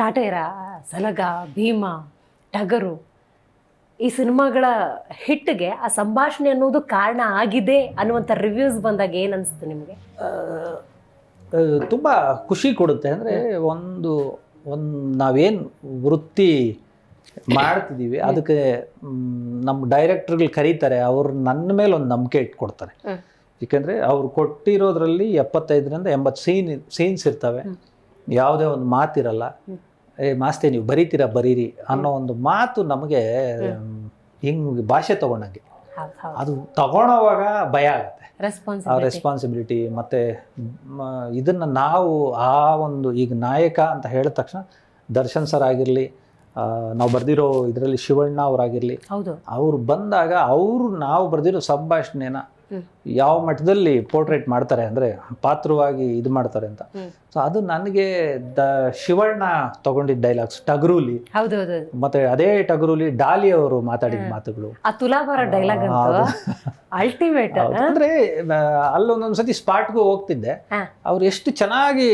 ಕಾಟೇರ ಸಲಗ ಭೀಮ ಟಗರು ಈ ಸಿನಿಮಾಗಳ ಹಿಟ್ಟಿಗೆ ಆ ಸಂಭಾಷಣೆ ಅನ್ನೋದು ಕಾರಣ ಆಗಿದೆ ಅನ್ನುವಂಥ ರಿವ್ಯೂಸ್ ಬಂದಾಗ ಏನು ಅನಿಸ್ತು ನಿಮಗೆ? ತುಂಬ ಖುಷಿ ಕೊಡುತ್ತೆ. ಅಂದರೆ ಒಂದು ಒಂದು ನಾವೇನು ವೃತ್ತಿ ಮಾಡ್ತಿದ್ದೀವಿ ಅದಕ್ಕೆ ನಮ್ಮ ಡೈರೆಕ್ಟ್ರ್ಗಳು ಕರೀತಾರೆ ಅವರು ನನ್ನ ಮೇಲೆ ಒಂದು ನಂಬಿಕೆ ಇಟ್ಕೊಡ್ತಾರೆ. ಏಕೆಂದರೆ ಅವ್ರು ಕೊಟ್ಟಿರೋದ್ರಲ್ಲಿ ಎಪ್ಪತ್ತೈದರಿಂದ ಎಂಬತ್ತು ಸೀನ್ ಸೀನ್ಸ್ ಇರ್ತವೆ. ಯಾವುದೇ ಒಂದು ಮಾತಿರಲ್ಲ. ಏ ಮಾಸ್ತಿ ನೀವು ಬರೀತೀರಾ ಬರೀರಿ ಅನ್ನೋ ಒಂದು ಮಾತು ನಮಗೆ ಹಿಂಗೆ ಭಾಷೆ ತಗೊಂಡಂಗೆ. ಅದು ತಗೊಳೋವಾಗ ಭಯ ಆಗುತ್ತೆ. ಆ ರೆಸ್ಪಾನ್ಸಿಬಿಲಿಟಿ ಮತ್ತೆ ಇದನ್ನು ನಾವು ಆ ಒಂದು ಈಗ ನಾಯಕ ಅಂತ ಹೇಳಿದ ತಕ್ಷಣ ದರ್ಶನ್ ಸರ್ ಆಗಿರಲಿ ನಾವು ಬರೆದಿರೋ ಇದರಲ್ಲಿ ಶಿವಣ್ಣ ಅವರಾಗಿರಲಿ ಹೌದು. ಅವ್ರು ಬಂದಾಗ ಅವರು ನಾವು ಬರೆದಿರೋ ಸಂಭಾಷಣೆನ. ಯಾವ ಮಟ್ಟದಲ್ಲಿ ಪೋರ್ಟ್ರೇಟ್ ಮಾಡ್ತಾರೆ ಅಂದರೆ ಪಾತ್ರವಾಗಿ ಇದು ಮಾಡ್ತಾರೆ ಅಂತ. ಸೊ ಅದು ನನಗೆ ದ ಶಿವಣ್ಣ ತಗೊಂಡಿದ್ದ ಡೈಲಾಗ್ಸ್ ಟಗರೂಲಿ. ಮತ್ತೆ ಅದೇ ಟಗರೂಲಿ ಡಾಲಿ ಅವರು ಮಾತಾಡಿದ ಮಾತುಗಳು. ತುಲಾಭಾರ ಡೈಲಾಗ್ ಅಲ್ಟಿಮೇಟ್. ಅಂದ್ರೆ ಅಲ್ಲೊಂದೊಂದ್ಸತಿ ಸ್ಪಾಟ್ಗೂ ಹೋಗ್ತಿದ್ದೆ. ಅವ್ರು ಎಷ್ಟು ಚೆನ್ನಾಗಿ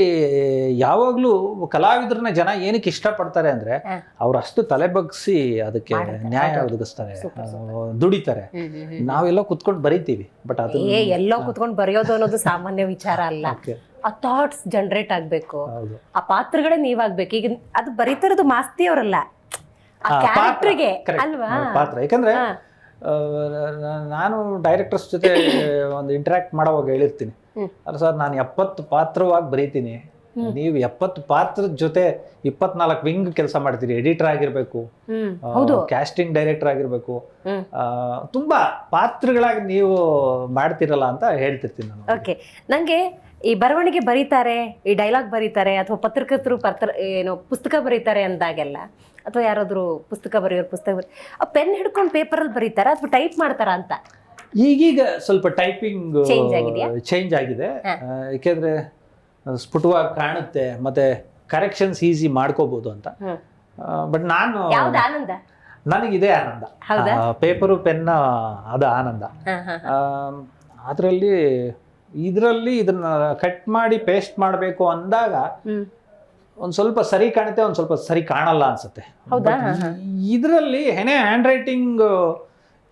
ಯಾವಾಗ್ಲೂ ಕಲಾವಿದ್ರನ್ನ ಜನ ಏನಕ್ಕೆ ಇಷ್ಟಪಡ್ತಾರೆ ಅಂದ್ರೆ. ಅವ್ರು ಅಷ್ಟು ತಲೆ ಬಗ್ಸಿ ಅದಕ್ಕೆ ನ್ಯಾಯ. ಒದಗಿಸ್ತಾರೆ ದುಡಿತಾರೆ. ನಾವೆಲ್ಲ ಕುತ್ಕೊಂಡು ಬರೀತೀವಿ. ಬಟ್ ಅದು ಏ ಎಲ್ಲೋ ಕುತ್ಕೊಂಡು ಬರೆಯೋದು ಅನ್ನೋದು ಸಾಮಾನ್ಯ ವಿಚಾರ ಅಲ್ಲ. ಆ ಥಾಟ್ಸ್ ಜನರೇಟ್ ಆಗಬೇಕು. ಆ ಪಾತ್ರಗಳೇ ನೀವಾಗ್ಬೇಕು. ಈಗ ಅದು ಬರೀತಿರೋದು ಮಾಸ್ತಿ ಅವರಲ್ಲ. ಆ. ಕ್ಯಾರೆಕ್ಟರ್ಗೆ ಅಲ್ವಾ? ಪಾತ್ರ. ಯಾಕಂದ್ರೆ ನಾನು ಡೈರೆಕ್ಟರ್ಸ್ ಜೊತೆ ಒಂದು ಇಂಟ್ರಾಕ್ಟ್ ಮಾಡೋವಾಗ ಹೇಳಿರ್ತೀನಿ. ಅಲ್ಲ ಸರ್ ನಾನು ಎಪ್ಪತ್ತು ಪಾತ್ರವಾಗಿ ಬರೀತೀನಿ. ನೀವು ಎಪ್ಪತ್ತು ಪಾತ್ರದ ಜೊತೆ ಇಪ್ಪತ್ನಾಲ್ಕು ವಿಂಗ್ ಕೆಲಸ ಮಾಡ್ತೀರಿ ಎಡಿಟರ್ ಆಗಿರ್ಬೇಕು ಹೌದು. ಕ್ಯಾಸ್ಟಿಂಗ್ ಡೈರೆಕ್ಟರ್ ಆಗಿರ್ಬೇಕು ತುಂಬಾ ಪಾತ್ರಗಳಾಗಿ ನೀವು ಮಾಡ್ತಿರಲ್ಲ ಅಂತ ಹೇಳ್ತಿರ್ತೀನಿ ನಾನು. ಓಕೆ ನಂಗೆ ಈ ಬರವಣಿಗೆ ಬರೀತಾರೆ ಈ ಡೈಲಾಗ್ ಬರೀತಾರೆ ಅಥವಾ ಪತ್ರಕರ್ತರು ಪತ್ರ ಏನು ಪುಸ್ತಕ ಬರೀತಾರೆ ಅಂದಾಗೆಲ್ಲ ಅಥವಾ ಯಾರಾದರೂ ಪುಸ್ತಕ ಬರೆಯೋರು ಪುಸ್ತಕ ಬರೀ ಆ ಪೆನ್ ಹಿಡ್ಕೊಂಡು ಪೇಪರಲ್ಲಿ ಬರೀತಾರ ಅಥವಾ ಟೈಪ್ ಮಾಡ್ತಾರ ಅಂತ? ಈಗೀಗ ಸ್ವಲ್ಪ ಟೈಪಿಂಗ್? ಚೇಂಜ್ ಆಗಿದೆ. ಯಾಕೆಂದ್ರೆ ಏಕೆಂದ್ರೆ ಸ್ಫುಟವಾಗಿ ಕಾಣುತ್ತೆ ಮತ್ತೆ ಕರೆಕ್ಷನ್ಸ್ ಈಸಿ ಮಾಡ್ಕೋಬಹುದು ಅಂತ. ಬಟ್ ನಾನು ಯಾವ್ದು ಆನಂದ? ನನಗಿದೆ ಆನಂದ? ಪೇಪರು ಪೆನ್ ಅದು ಆನಂದ. ಅದರಲ್ಲಿ ಇದರಲ್ಲಿ ಇದನ್ನ ಕಟ್ ಮಾಡಿ ಪೇಸ್ಟ್ ಮಾಡಬೇಕು ಅಂದಾಗ ಒಂದು ಸ್ವಲ್ಪ ಸರಿ ಕಾಣುತ್ತೆ ಒಂದು ಸ್ವಲ್ಪ ಸರಿ ಕಾಣಲ್ಲ ಅನ್ಸುತ್ತೆ. ಹೌದಾ? ಇದರಲ್ಲಿ ಹೆಣೆ ಹ್ಯಾಂಡ್ ರೈಟಿಂಗ್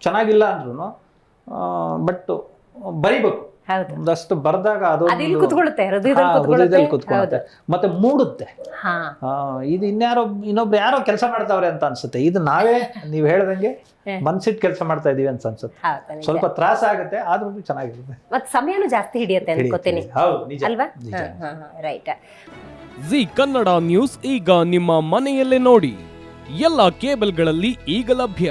ಚೆನ್ನಾಗಿಲ್ಲ ಅಂದ್ರೂ ಬಟ್ ಬರಿಬೇಕು. ಒಂದಷ್ಟು ಬರ್ದಾಗ ಅದು ಕುತ್ಕೊಳ್ಳುತ್ತೆ ಹೃದಯದಲ್ಲಿ ಮತ್ತೆ ಮೂಡುತ್ತೆ. ಇದು ಇನ್ಯಾರೋ ಇನ್ನೊಬ್ರು ಯಾರೋ ಕೆಲಸ ಮಾಡ್ತಾವ್ರೆ ಅಂತ ಅನ್ಸುತ್ತೆ. ಇದು ನಾವೇ ನೀವು ಹೇಳ್ದಂಗೆ ಮನ್ಸಿಟ್ ಮನ್ಸಿಟ್ಟು ಕೆಲಸ ಮಾಡ್ತಾ ಇದೀವಿ ಅಂತ ಅನ್ಸುತ್ತೆ. ಸ್ವಲ್ಪ ತ್ರಾಸ ಆಗುತ್ತೆ ಆದ್ರೂ ಚೆನ್ನಾಗಿರುತ್ತೆ. ಮತ್ತೆ ಸಮಯನೂ ಜಾಸ್ತಿ ಹಿಡಿಯುತ್ತೆ ಅನ್ಕೋತೀನಿ ಹೌದು ನಿಜ. ಅಲ್ವಾ? ರೈಟ್. ಜಿ ಕನ್ನಡ ನ್ಯೂಸ್ ಈಗ ನಿಮ್ಮ ಮನೆಯಲ್ಲೇ ನೋಡಿ. ಎಲ್ಲ ಕೇಬಲ್ಗಳಲ್ಲಿ ಈಗ ಲಭ್ಯ.